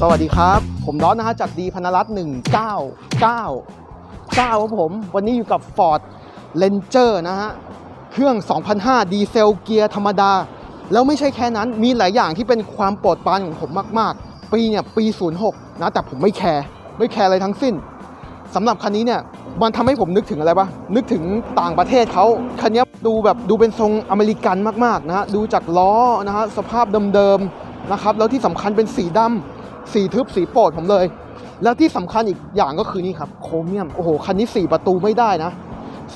สวัสดีครับ ผมดอนนะฮะจากดีพนรัตน์199 9ครับผม วันนี้อยู่กับ Ford Ranger นะฮะ เครื่อง 2005 ดีเซลเกียร์ธรรมดา แล้วไม่ใช่แค่นั้นมีหลายอย่างที่เป็นความโปรดปรานของผมมาก ๆ ปีเนี่ยปี 06 นะ แต่ผมไม่แคร์ไม่แคร์อะไรทั้งสิ้นสำหรับคันนี้เนี่ยมันทำให้ผมนึกถึงอะไรปะนึกถึงต่างประเทศเขาคันนี้ดูแบบดูเป็นทรงอเมริกันมาก ๆ นะฮะ ดูจากล้อนะฮะสภาพเดิม ๆ นะครับ แล้วที่สำคัญเป็นสีดำ สีทึบสีโปรดผมเลย แล้วที่สำคัญอีกอย่างก็คือนี่ครับโครเมียมโอ้โหคันนี้4ประตูไม่ได้นะ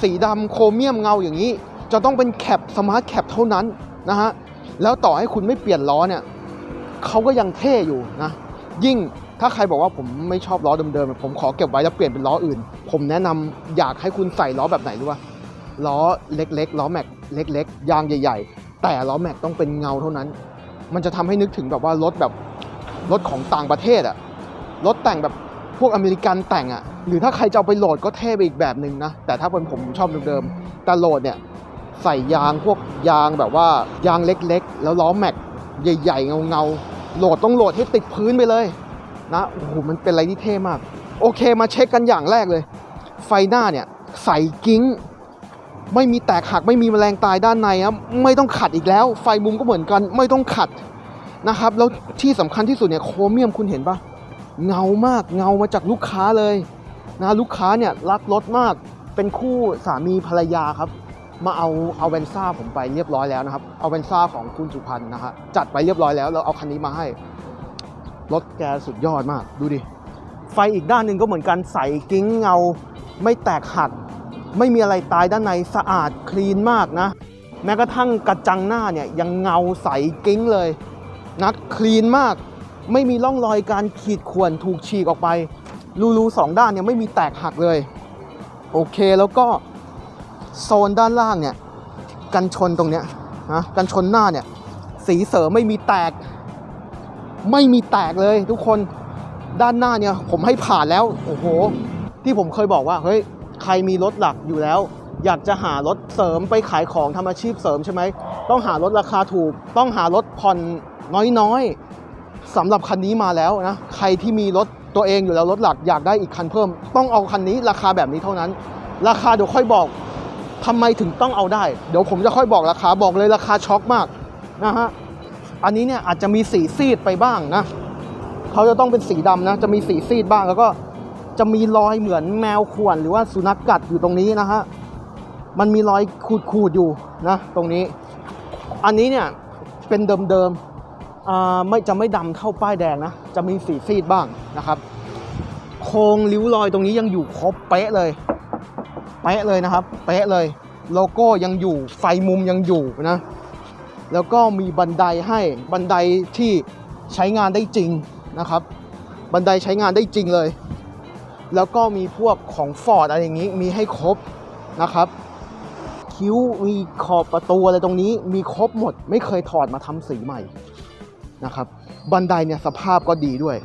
สีดำโครเมียมเงาอย่างนี้ จะต้องเป็นแคปสมาร์ทแคปเท่านั้นนะฮะแล้วต่อให้คุณไม่เปลี่ยนล้อเนี่ยเขาก็ยังเท่อยู่นะยิ่งถ้าใครบอกว่าผมไม่ชอบล้อเดิมๆผมขอเก็บไว้แล้วเปลี่ยนเป็นล้ออื่น ผมแนะนำอยากให้คุณใส่ล้อแบบไหนรู้ป่ะล้อเล็กๆล้อแม็กเล็ก ๆ ยางใหญ่ ๆ แต่ล้อแม็กต้องเป็นเงาเท่านั้น มันจะทำให้นึกถึงแบบว่ารถแบบ รถของต่างประเทศอะรถแต่งแบบพวกอเมริกันแต่งอะหรือถ้าใครจะเอาไปโหลดก็เท่ไปอีกแบบหนึ่งนะ แต่ถ้าเป็นผมชอบเดิมๆแต่โหลดเนี่ยใส่ยางพวกยางแบบว่ายางเล็กๆ แล้วล้อแม็กใหญ่ๆ เงาๆ โหลดต้องโหลดให้ติดพื้นไปเลยนะโอ้โหมันเป็นอะไรที่เท่มาก โอเคมาเช็คกันอย่างแรกเลย ไฟหน้าเนี่ยใส่กิ้ง ไม่มีแตกหักไม่มีแมลงตายด้านในครับไม่ต้องขัดอีกแล้ว ไฟมุมก็เหมือนกัน ไม่ต้องขัด นะครับ แล้วที่สำคัญที่สุดเนี่ยโครเมียมคุณเห็นปะเงามากเงามาจากลูกค้าเลยนะลูกค้าเนี่ยรักรถมากเป็นคู่สามีภรรยาครับ มาเอาเอาเวนซ่าผมไปเรียบร้อยแล้วนะครับ เอาเวนซ่าของคุณสุพันนะฮะจัดไปเรียบร้อยแล้วเราเอาคันนี้มาให้รถแกสุดยอดมากดูดิไฟอีกด้านหนึ่งก็เหมือนกันใสกิ้งเงา ไม่แตกหัก ไม่มีอะไรตายด้านในสะอาดคลีนมากนะ แม้กระทั่งกระจังหน้าเนี่ยยังเงาใสกิ้งเลย นะคลีนมาก ไม่มีร่องรอยการขีดข่วนถูกฉีกออกไป รูรูสองด้านเนี่ยไม่มีแตกหักเลย โอเคแล้วก็โซนด้านล่างเนี่ย กันชนตรงเนี้ยนะกันชนหน้าเนี่ย สีเสริมไม่มีแตก ไม่มีแตกเลยทุกคนด้านหน้าเนี่ยผมให้ผ่านแล้ว โอ้โห ที่ผมเคยบอกว่าเฮ้ยใครมีรถหลักอยู่แล้ว อยากจะหารถเสริมไปขายของทำอาชีพเสริมใช่ไหมต้องหารถราคาถูก ต้องหารถผ่อน น้อยๆสำหรับคันนี้มาแล้วนะใครที่มีรถตัวเองอยู่แล้วรถหลักอยากได้อีกคันเพิ่ม ต้องเอาคันนี้ราคาแบบนี้เท่านั้น ราคาเดี๋ยวค่อยบอกทำไมถึงต้องเอาได้ เดี๋ยวผมจะค่อยบอกราคาบอกเลยราคาช็อกมากนะฮะอันนี้เนี่ยอาจจะมีสีซีดไปบ้างนะเขาจะต้องเป็นสีดำนะ จะมีสีซีดบ้างแล้วก็จะมีรอยเหมือนแมวข่วนหรือว่าสุนัขกกัดอยู่ตรงนี้นะฮะมันมีรอยขูดๆอยู่นะ ตรงนี้ อันนี้เนี่ยเป็นเดิม ไม่จะไม่ดำเท่าป้ายแดงนะ จะมีสีซีดบ้างนะครับ โครงริ้วรอยตรงนี้ยังอยู่ครบเป๊ะเลยเป๊ะเลยนะครับเป๊ะเลย โลโก้ยังอยู่ไฟมุมยังอยู่นะ แล้วก็มีบันไดให้บันไดที่ใช้งานได้จริงนะครับ บันไดใช้งานได้จริงเลย แล้วก็มีพวกของฟอร์ดอะไรอย่างนี้มีให้ครบนะครับ คิ้วมีขอบประตูอะไรตรงนี้มีครบหมด ไม่เคยถอดมาทำสีใหม่ นะครับบันไดเนี่ยสภาพก็ดีด้วย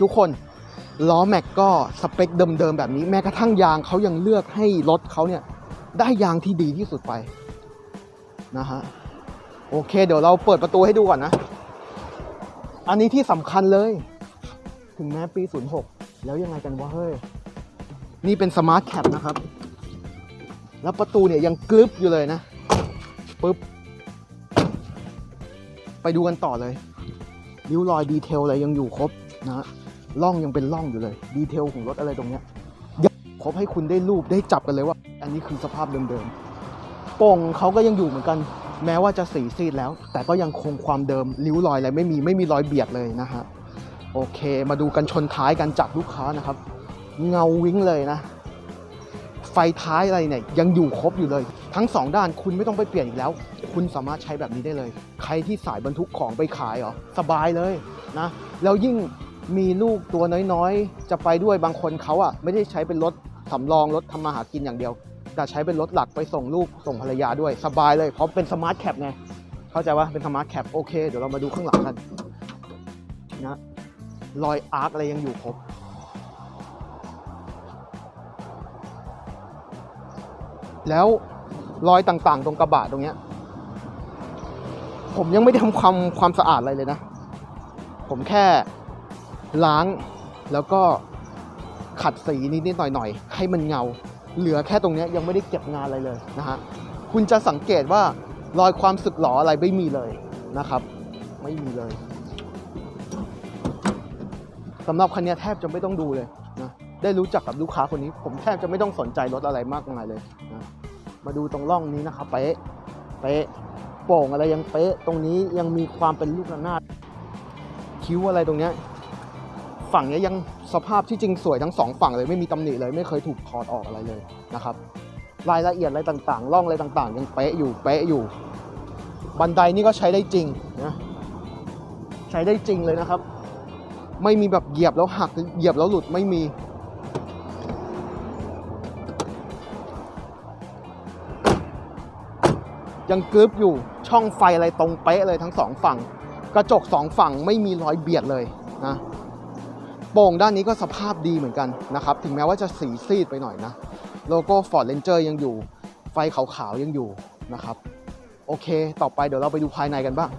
ทุกคนล้อแม็กก็สเปคเดิมๆแบบนี้แม้กระทั่งยางเขายังเลือกให้รถเขาเนี่ยได้ยางที่ดีที่สุดไปนะฮะโอเค เดี๋ยวเราเปิดประตูให้ดูก่อนนะ อันนี้ที่สำคัญเลย ถึงแม้ปี 06 แล้วยังไงกันวะเฮ้ย นี่เป็นสมาร์ทแคปนะครับ แล้วประตูเนี่ยยังกรึบอยู่เลยนะปึ๊บ ไปดูกันต่อเลยริ้วรอยดีเทลอะไรยังอยู่ครบนะฮะล่องยังเป็นล่องอยู่เลย ดีเทลของรถอะไรตรงเนี้ยยังครบให้คุณได้รูปได้จับกันเลยว่า อันนี้คือสภาพเดิมๆโป่งเขาก็ยังอยู่เหมือนกัน แม้ว่าจะสีซีดแล้ว แต่ก็ยังคงความเดิมริ้วรอยอะไรไม่มีไม่มีรอยเบียดเลยนะฮะโอเค มาดูกันชนท้ายกันจากลูกค้านะครับ เงาวิ้งเลยนะ ไฟท้ายอะไรเนี่ยยังอยู่ครบอยู่เลย ทั้งสองด้านคุณไม่ต้องไปเปลี่ยนอีกแล้ว คุณสามารถใช้แบบนี้ได้เลย ใครที่สายบรรทุกของไปขายเหรอสบายเลยนะแล้วยิ่งมีลูกตัวน้อยๆ จะไปด้วยบางคนเขาอะไม่ได้ใช้เป็นรถสำรองรถทำมาหากินอย่างเดียว แต่ใช้เป็นรถหลักไปส่งลูกส่งภรรยาด้วยสบายเลยเพราะเป็นสมาร์ทแคปไงเข้าใจว่าเป็นสมาร์ทแคปโอเคเดี๋ยวเรามาดูข้างหลังกันนะรอยอาร์คอะไรยังอยู่ครบ แล้วรอยต่างๆ ตรงกระบะตรงเนี้ย ผมยังไม่ได้ทำความความสะอาดอะไรเลยนะ ผมแค่ล้างแล้วก็ขัดสีนิดๆหน่อยๆ ให้มันเงา เหลือแค่ตรงเนี้ยยังไม่ได้เก็บงานอะไรเลยนะฮะ คุณจะสังเกตว่ารอยความสึกหรออะไรไม่มีเลยนะครับ ไม่มีเลยสำหรับคันนี้แทบจะไม่ต้องดูเลยนะ ได้รู้จักกับลูกค้าคนนี้ ผมแทบจะไม่ต้องสนใจรถอะไรมากมายเลย มาดูตรงร่องนี้นะครับเป๊ะเป๊ะโป่งอะไรยังเป๊ะตรงนี้ยังมีความเป็นลูกระนาดคิ้วอะไรตรงเนี้ยฝั่งเนี้ยยังสภาพที่จริงสวยทั้งสองฝั่งเลยไม่มีตำหนิเลยไม่เคยถูกถอดออกอะไรเลยนะครับ รายละเอียดอะไรต่างๆร่องอะไรต่างๆ ยังเป๊ะอยู่เป๊ะอยู่ บันไดนี่ก็ใช้ได้จริงนะใช้ได้จริงเลยนะครับ ไม่มีแบบเหยียบแล้วหักเหยียบแล้วหลุดไม่มี ยังกรึบอยู่ช่องไฟอะไรตรงเป๊ะเลยทั้งสองฝั่ง กระจกสองฝั่งไม่มีรอยเบียดเลยนะโป่งด้านนี้ก็สภาพดีเหมือนกันนะครับ ถึงแม้ว่าจะสีซีดไปหน่อยนะ โลโก้ Ford Ranger ยังอยู่ ไฟขาวๆยังอยู่นะครับ โอเค ต่อไปเดี๋ยวเราไปดูภายในกันบ้าง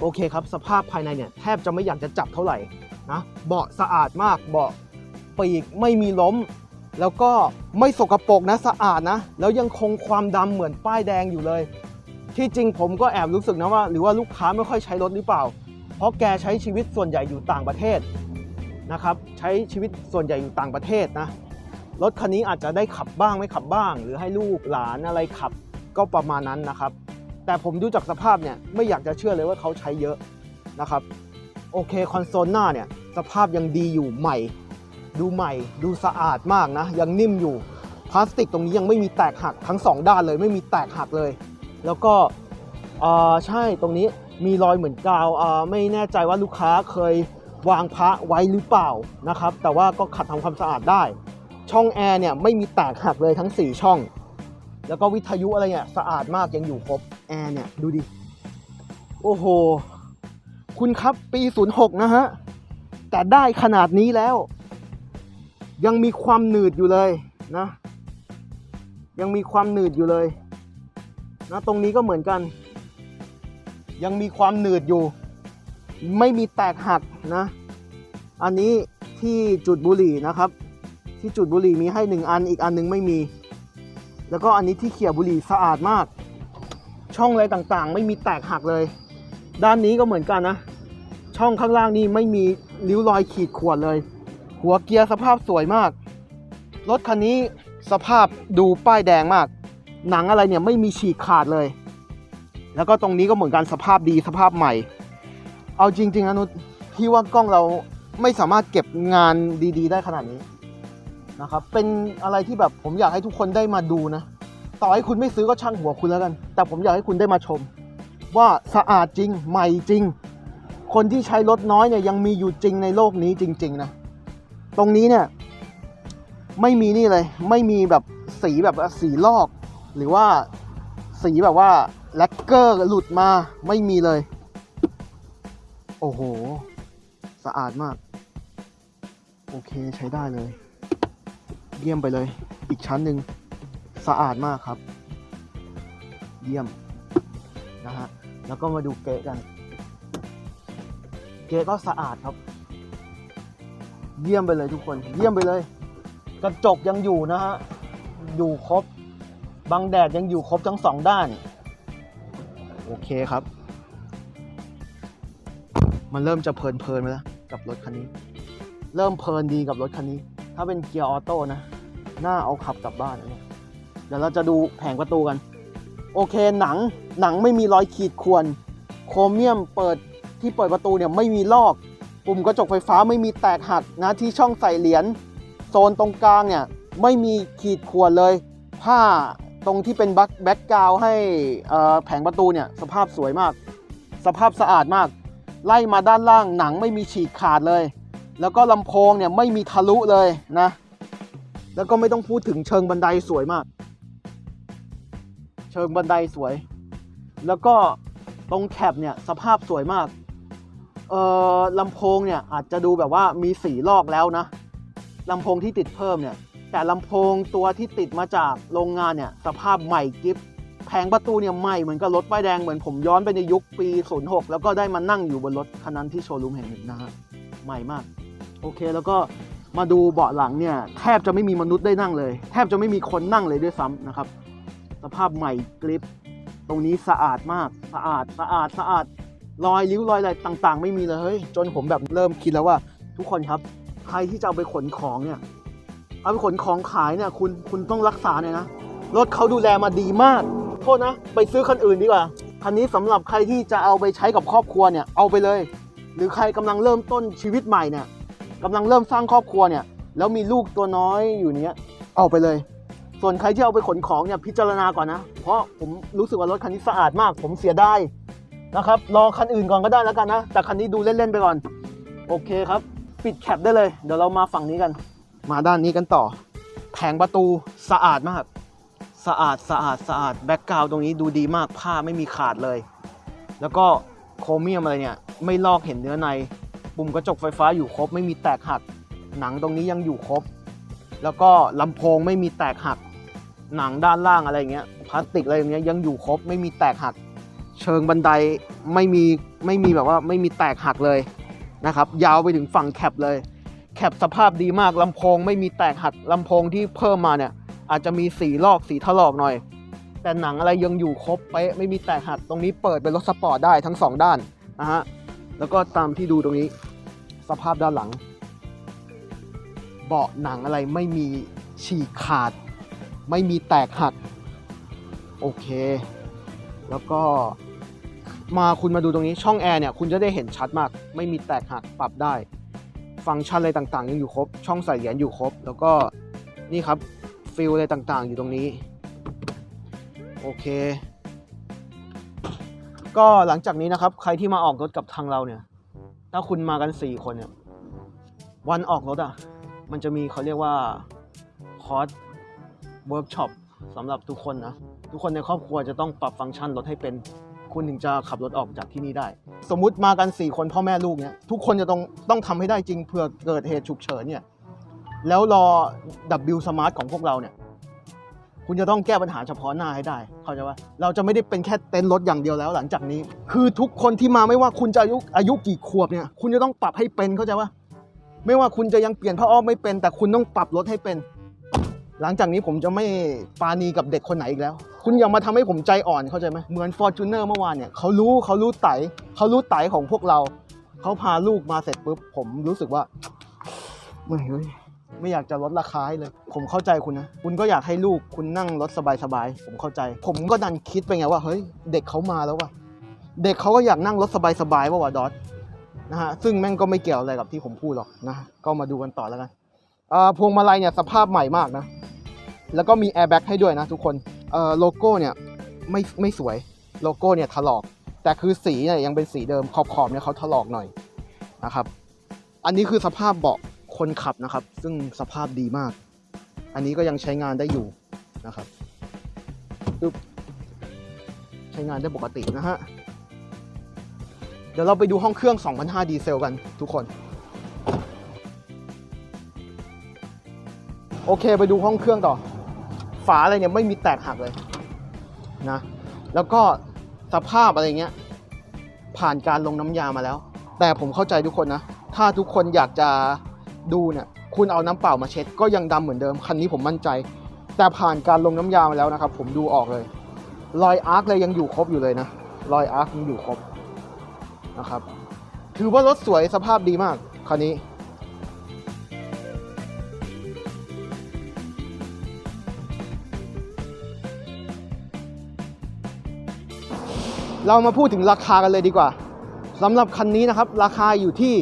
โอเคครับ สภาพภายในเนี่ยแทบจะไม่อยากจะจับเท่าไหร่นะเบาะสะอาดมากเบาะปีกไม่มีล้ม แล้วก็ไม่สกปรกนะสะอาดนะ แล้วยังคงความดำเหมือนป้ายแดงอยู่เลย ที่จริงผมก็แอบรู้สึกนะว่า หรือว่าลูกค้าไม่ค่อยใช้รถหรือเปล่า เพราะแกใช้ชีวิตส่วนใหญ่อยู่ต่างประเทศนะครับ ใช้ชีวิตส่วนใหญ่อยู่ต่างประเทศนะ รถคันนี้อาจจะได้ขับบ้างไม่ขับบ้าง หรือให้ลูกหลานอะไรขับก็ประมาณนั้นนะครับ แต่ผมดูจากสภาพเนี่ยไม่อยากจะเชื่อเลยว่าเขาใช้เยอะนะครับโอเคคอนโซลหน้าเนี่ยสภาพยังดีอยู่ใหม่ ดูใหม่ดูสะอาดมากนะ ยังนิ่มอยู่พลาสติกตรงนี้ยังไม่มีแตกหักทั้งสองด้านเลยไม่มีแตกหักเลย แล้วก็ใช่ตรงนี้มีรอยเหมือนกาวไม่แน่ใจว่าลูกค้าเคยวางพระไว้หรือเปล่านะครับ แต่ว่าก็ขัดทำความสะอาดได้ ช่องแอร์เนี่ยไม่มีแตกหักเลยทั้ง 4 ช่อง แล้วก็วิทยุอะไรเนี่ยสะอาดมากยังอยู่ครบแอร์เนี่ยดูดิ โอ้โห คุณครับปี 06 นะฮะ แต่ได้ขนาดนี้แล้ว ยังมีความหนืดอยู่เลยนะ ยังมีความหนืดอยู่เลย นะตรงนี้ก็เหมือนกัน ยังมีความหนืดอยู่ ไม่มีแตกหักนะ อันนี้ที่จุดบุหรี่นะครับ ที่จุดบุหรี่มีให้หนึ่งอันอีกอันหนึงไม่มี แล้วก็อันนี้ที่เขี่ยบุหรี่สะอาดมาก ช่องอะไรต่างๆ ไม่มีแตกหักเลย ด้านนี้ก็เหมือนกันนะ ช่องข้างล่างนี่ไม่มีริ้วรอยขีดข่วนเลย หัวเกียร์สภาพสวยมากรถคันนี้สภาพดูป้ายแดงมาก หนังอะไรเนี่ยไม่มีฉีกขาดเลย แล้วก็ตรงนี้ก็เหมือนกันสภาพดีสภาพใหม่ เอาจริงๆนะนุชพี่ว่ากล้องเราไม่สามารถเก็บงานดี ๆ ได้ขนาดนี้นะครับเป็นอะไรที่แบบผมอยากให้ทุกคนได้มาดูนะต่อให้คุณไม่ซื้อก็ช่างหัวคุณแล้วกัน แต่ผมอยากให้คุณได้มาชม ว่าสะอาดจริงใหม่จริง คนที่ใช้รถน้อยเนี่ยยังมีอยู่จริงในโลกนี้จริง ๆ นะ ตรงนี้เนี่ยไม่มีนี่เลย ไม่มีแบบสีแบบสีลอก หรือว่าสีแบบว่าแล็กเกอร์หลุดมาไม่มีเลย โอ้โห สะอาดมาก โอเคใช้ได้เลย เยี่ยมไปเลย อีกชั้นหนึ่งสะอาดมากครับ เยี่ยมนะฮะแล้วก็มาดูเกะกัน เกะก็สะอาดครับ เยี่ยมไปเลยทุกคน เยี่ยมไปเลย กระจกยังอยู่นะฮะ อยู่ครบ บังแดดยังอยู่ครบทั้งสองด้าน โอเคครับ มันเริ่มจะเพลินๆไปแล้วกับรถคันนี้ เริ่มเพลินดีกับรถคันนี้ ถ้าเป็นเกียร์ออโต้นะน่าเอาขับกลับบ้านนะเนี่ยเดี๋ยวเราจะดูแผงประตูกัน โอเคหนังหนังไม่มีรอยขีดข่วนโครเมียมเปิดที่เปิดประตูเนี่ยไม่มีลอก ปุ่มกระจกไฟฟ้าไม่มีแตกหักนะที่ช่องใส่เหรียญโซนตรงกลางเนี่ยไม่มีขีดข่วนเลย ผ้า ตรงที่เป็นบัคแบ็กกราวให้แผงประตูเนี่ยสภาพสวยมาก สภาพสะอาดมาก ไล่มาด้านล่างหนังไม่มีฉีกขาดเลย แล้วก็ลำโพงเนี่ยไม่มีทะลุเลยนะ แล้วก็ไม่ต้องพูดถึงเชิงบันไดสวยมาก เชิงบันไดสวย แล้วก็ตรงแคปเนี่ยสภาพสวยมาก เอ่อลำโพงเนี่ยอาจจะดูแบบว่ามีสีลอกแล้วนะลำโพงที่ติดเพิ่มเนี่ย แต่ลำโพงตัวที่ติดมาจากโรงงานเนี่ยสภาพใหม่กิฟแผงประตูเนี่ยใหม่เหมือนกับรถป้ายแดงเหมือนผมย้อนไปในยุคปี 06 แล้วก็ได้มานั่งอยู่บนรถคันนั้นที่โชว์รูมแห่งหนึ่งนะฮะใหม่มาก โอเคแล้วก็มาดูเบาะหลังเนี่ยแทบจะไม่มีมนุษย์ได้นั่งเลย แทบจะไม่มีคนนั่งเลยด้วยซ้ำนะครับ สภาพใหม่กริป ตรงนี้สะอาดมากสะอาดสะอาดสะอาดรอยริ้วรอยอะไรต่างๆ ไม่มีเลยเฮ้ยจนผมแบบเริ่มคิดแล้วว่า ทุกคนครับใครที่จะเอาไปขนของเนี่ย เอาไปขนของขายเนี่ยคุณคุณต้องรักษาเนี่ยนะ รถเขาดูแลมาดีมาก โทษนะ ไปซื้อคันอื่นดีกว่า คันนี้สำหรับใครที่จะเอาไปใช้กับครอบครัวเนี่ยเอาไปเลย หรือใครกำลังเริ่มต้นชีวิตใหม่เนี่ยกำลังเริ่มสร้างครอบครัวเนี่ย แล้วมีลูกตัวน้อยอยู่เนี้ยเอาไปเลย ส่วนใครที่เอาไปขนของเนี่ยพิจารณาก่อนนะ เพราะผมรู้สึกว่ารถคันนี้สะอาดมาก ผมเสียดายนะครับรอคันอื่นก่อนก็ได้แล้วกันนะแต่คันนี้ดูเล่นๆไปก่อน โอเคครับ ปิดแคปได้เลย เดี๋ยวเรามาฝั่งนี้กัน มาด้านนี้กันต่อ แผงประตูสะอาดมาก สะอาดสะอาดสะอาดแบ็กกราวตรงนี้ดูดีมากผ้าไม่มีขาดเลย แล้วก็โครเมียมอะไรเนี่ย ไม่ลอกเห็นเนื้อใน ปุ่มกระจกไฟฟ้าอยู่ครบ ไม่มีแตกหัก หนังตรงนี้ยังอยู่ครบ แล้วก็ลำโพงไม่มีแตกหัก หนังด้านล่างอะไรเงี้ยพลาสติกอะไรอย่างเงี้ยยังอยู่ครบ ไม่มีแตกหัก เชิงบันไดไม่มีไม่มีแบบว่าไม่มีแตกหักเลยนะครับ ยาวไปถึงฝั่งแคปเลย แคปสภาพดีมากลำโพงไม่มีแตกหักลำโพงที่เพิ่มมาเนี่ย อาจจะมีสีลอกสีถลอกหน่อย แต่หนังอะไรยังอยู่ครบเป๊ะไม่มีแตกหักตรงนี้เปิดเป็นรถสปอร์ตได้ทั้งสองด้านนะฮะแล้วก็ตามที่ดูตรงนี้ สภาพด้านหลัง เบาะหนังอะไรไม่มีฉีกขาด ไม่มีแตกหัก โอเค แล้วก็มาคุณมาดูตรงนี้ช่องแอร์เนี่ย คุณจะได้เห็นชัดมาก ไม่มีแตกหักปรับได้ ฟังก์ชันอะไรต่างๆยังอยู่ครบ ช่องใส่เหรียญอยู่ครบ แล้วก็นี่ครับฟิลอะไรต่างๆ อยู่ตรงนี้ โอเค ก็หลังจากนี้นะครับ ใครที่มาออกรถกับทางเราเนี่ย ถ้าคุณมากัน 4 คนเนี่ย วันออกรถอะ มันจะมีเขาเรียกว่าคอร์สเวิร์กช็อปสำหรับทุกคนนะ ทุกคนในครอบครัวจะต้องปรับฟังก์ชันรถให้เป็น คุณถึงจะขับรถออกจากที่นี่ได้ สมมุติมากัน 4 คนพ่อแม่ลูกเนี่ยทุกคนจะต้องต้องทำให้ได้จริงเผื่อเกิดเหตุฉุกเฉินเนี่ยแล้วรอ W Smart ของพวกเราเนี่ยคุณจะต้องแก้ปัญหาเฉพาะหน้าให้ได้ เข้าใจว่าเราจะไม่ได้เป็นแค่เต็นท์รถอย่างเดียวแล้วหลังจากนี้ คือทุกคนที่มาไม่ว่าคุณจะอายุอายุกี่ขวบเนี่ยคุณจะต้องปรับให้เป็นเข้าใจว่าไม่ว่าคุณจะยังเปลี่ยนผ้าอ้อมไม่เป็น แต่คุณต้องปรับรถให้เป็น หลังจากนี้ผมจะไม่ปาณีกับเด็กคนไหนอีกแล้ว คุณอย่ามาทำให้ผมใจอ่อนเข้าใจไหมเหมือน f o r t u n e r เมื่อวานเนี่ยเขารู้เขารู้ไตเขารู้ไตของพวกเรา เขาพาลูกมาเสร็จปุ๊บผมรู้สึกว่าไม่เฮ้ยไม่อยากจะลดราคาให้เลย ผมเข้าใจคุณนะ คุณก็อยากให้ลูกคุณนั่งรถสบายๆผมเข้าใจ ผมก็ดันคิดไปไงว่าเฮ้ยเด็กเขามาแล้วว่ะเด็กเขาก็อยากนั่งรถสบายๆว่าวะดอทนะฮะซึ่งแม่งก็ไม่เกี่ยวอะไรกับที่ผมพูดหรอกนะก็มาดูกันต่อแล้วกันอ่าพวงมาลัยเนี่ยสภาพใหม่มากนะ แล้วก็มีแอร์แบ็กให้ด้วยนะทุกคน โลโก้เนี่ยไม่ไม่สวยโลโก้เนี่ยถลอก แต่คือสีเนี่ยยังเป็นสีเดิมขอบขอบๆเนี่ยเขาถลอกหน่อยนะครับ อันนี้คือสภาพเบาะคนขับนะครับ ซึ่งสภาพดีมาก อันนี้ก็ยังใช้งานได้อยู่นะครับปึ๊บใช้งานได้ปกตินะฮะเดี๋ยวเราไปดูห้องเครื่อง 2005 ดีเซลกันทุกคน โอเค ไปดูห้องเครื่องต่อ ฝาอะไรเนี่ยไม่มีแตกหักเลยนะ แล้วก็สภาพอะไรเงี้ยผ่านการลงน้ำยามาแล้ว แต่ผมเข้าใจทุกคนนะ ถ้าทุกคนอยากจะดูเนี่ยคุณเอาน้ำเปล่ามาเช็ดก็ยังดำเหมือนเดิม คันนี้ผมมั่นใจ แต่ผ่านการลงน้ำยามาแล้วนะครับ ผมดูออกเลย รอยอาร์คเลยยังอยู่ครบอยู่เลยนะ รอยอาร์คยังอยู่ครบนะครับ ถือว่ารถสวยสภาพดีมากคันนี้ เรามาพูดถึงราคากันเลยดีกว่าสำหรับคันนี้นะครับ ราคาอยู่ที่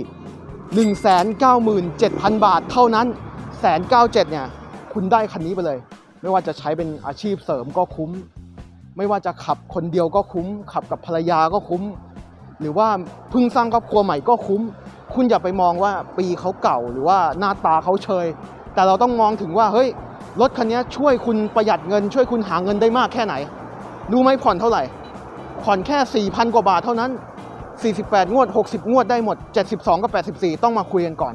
197,000 บาทเท่านั้นแสนเก้าเจ็ดเนี่ยคุณได้คันนี้ไปเลย ไม่ว่าจะใช้เป็นอาชีพเสริมก็คุ้ม ไม่ว่าจะขับคนเดียวก็คุ้ม ขับกับภรรยาก็คุ้ม หรือว่าเพิ่งสร้างครอบครัวใหม่ก็คุ้ม คุณอย่าไปมองว่าปีเขาเก่าหรือว่าหน้าตาเขาเชย แต่เราต้องมองถึงว่าเฮ้ยรถคันนี้ช่วยคุณประหยัดเงิน ช่วยคุณหาเงินได้มากแค่ไหนรู้ไหมผ่อนเท่าไหร่ ผ่อนแค่ 4,000 กว่าบาทเท่านั้น 48 งวด 60 งวดได้หมด 72 กับ 84 ต้องมาคุยกันก่อน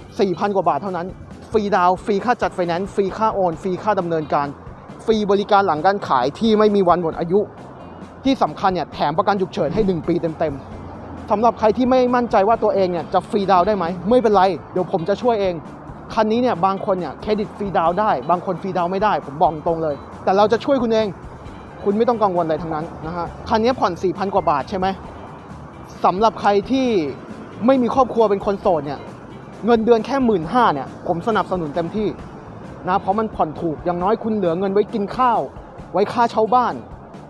4,000 กว่าบาทเท่านั้น ฟรีดาวฟรีค่าจัดไฟแนนซ์ ฟรีค่าโอน ฟรีค่าดำเนินการ ฟรีบริการหลังการขายที่ไม่มีวันหมดอายุ ที่สำคัญเนี่ยแถมประกันฉุกเฉินให้ 1 ปีเต็มๆสำหรับใครที่ไม่มั่นใจว่าตัวเองเนี่ยจะฟรีดาวได้ไหม ไม่เป็นไร เดี๋ยวผมจะช่วยเอง คันนี้เนี่ยบางคนเนี่ยเครดิตฟรีดาวได้ บางคนฟรีดาวไม่ได้ ผมบอกตรงเลย แต่เราจะช่วยคุณเอง คุณไม่ต้องกังวลอะไรทั้งนั้นนะฮะคันนี้ผ่อน 4,000 กว่าบาทใช่ไหมสำหรับใครที่ไม่มีครอบครัวเป็นคนโสดเนี่ยเงินเดือนแค่หมื่นห้าเนี่ยผมสนับสนุนเต็มที่นะเพราะมันผ่อนถูกอย่างน้อยคุณเหลือเงินไว้กินข้าว ไว้ค่าเช่าบ้าน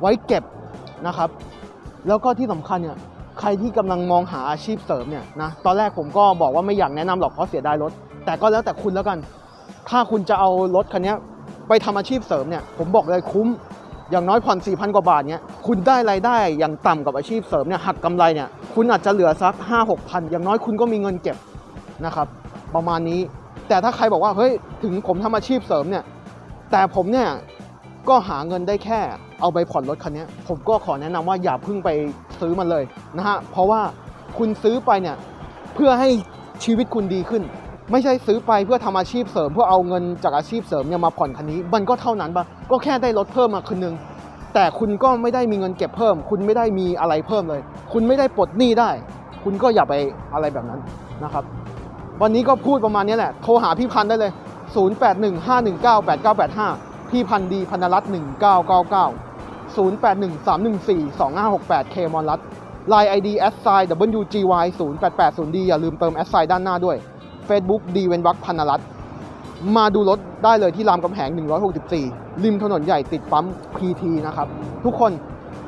ไว้เก็บนะครับ แล้วก็ที่สำคัญเนี่ยใครที่กำลังมองหาอาชีพเสริมเนี่ยนะตอนแรกผมก็บอกว่าไม่อยากแนะนำหรอกเพราะเสียดายรถ แต่ก็แล้วแต่คุณแล้วกัน ถ้าคุณจะเอารถคันนี้ไปทำอาชีพเสริมเนี่ยผมบอกเลยคุ้ม อย่างน้อยผ่อน 4,000 กว่าบาทเนี่ยคุณได้รายได้อย่างต่ำกับอาชีพเสริมเนี่ยหักกำไรเนี่ยคุณอาจจะเหลือสัก 5 6พันอย่างน้อยคุณก็มีเงินเก็บนะครับประมาณนี้ แต่ถ้าใครบอกว่าเฮ้ยถึงผมทำอาชีพเสริมเนี่ยแต่ผมเนี่ยก็หาเงินได้แค่เอาไปผ่อนรถคันนี้ผมก็ขอแนะนำว่าอย่าเพิ่งไปซื้อมันเลยนะฮะเพราะว่าคุณซื้อไปเนี่ยเพื่อให้ชีวิตคุณดีขึ้น ไม่ใช่ซื้อไปเพื่อทำอาชีพเสริม เพื่อเอาเงินจากอาชีพเสริมเนี่ยมาผ่อนคันนี้ มันก็เท่านั้นปะก็แค่ได้รถเพิ่มมาคืนนึง แต่คุณก็ไม่ได้มีเงินเก็บเพิ่ม คุณไม่ได้มีอะไรเพิ่มเลย คุณไม่ได้ปลดหนี้ได้ คุณก็อย่าไปอะไรแบบนั้นนะครับ วันนี้ก็พูดประมาณนี้แหละ โทรหาพี่พันธ์ได้เลย 0815198985 พี่พันธ์ดีพันธรัตน์1999 0813142568 k มอนรัต Line ID s i WGY 0880D อย่าลืมเติม s i ด้านหน้าด้วย Facebook ดีเวนวักพันรัตมาดูรถได้เลยที่รามกำแหง 164 ริมถนนใหญ่ติดปั๊ม PT นะครับ ทุกคน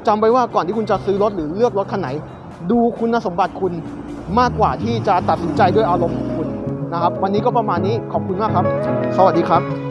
จำไว้ว่าก่อนที่คุณจะซื้อรถหรือเลือกรถคันไหน ดูคุณสมบัติคุณมากกว่าที่จะตัดสินใจด้วยอารมณ์ของคุณนะครับ วันนี้ก็ประมาณนี้ขอบคุณมากครับ สวัสดีครับ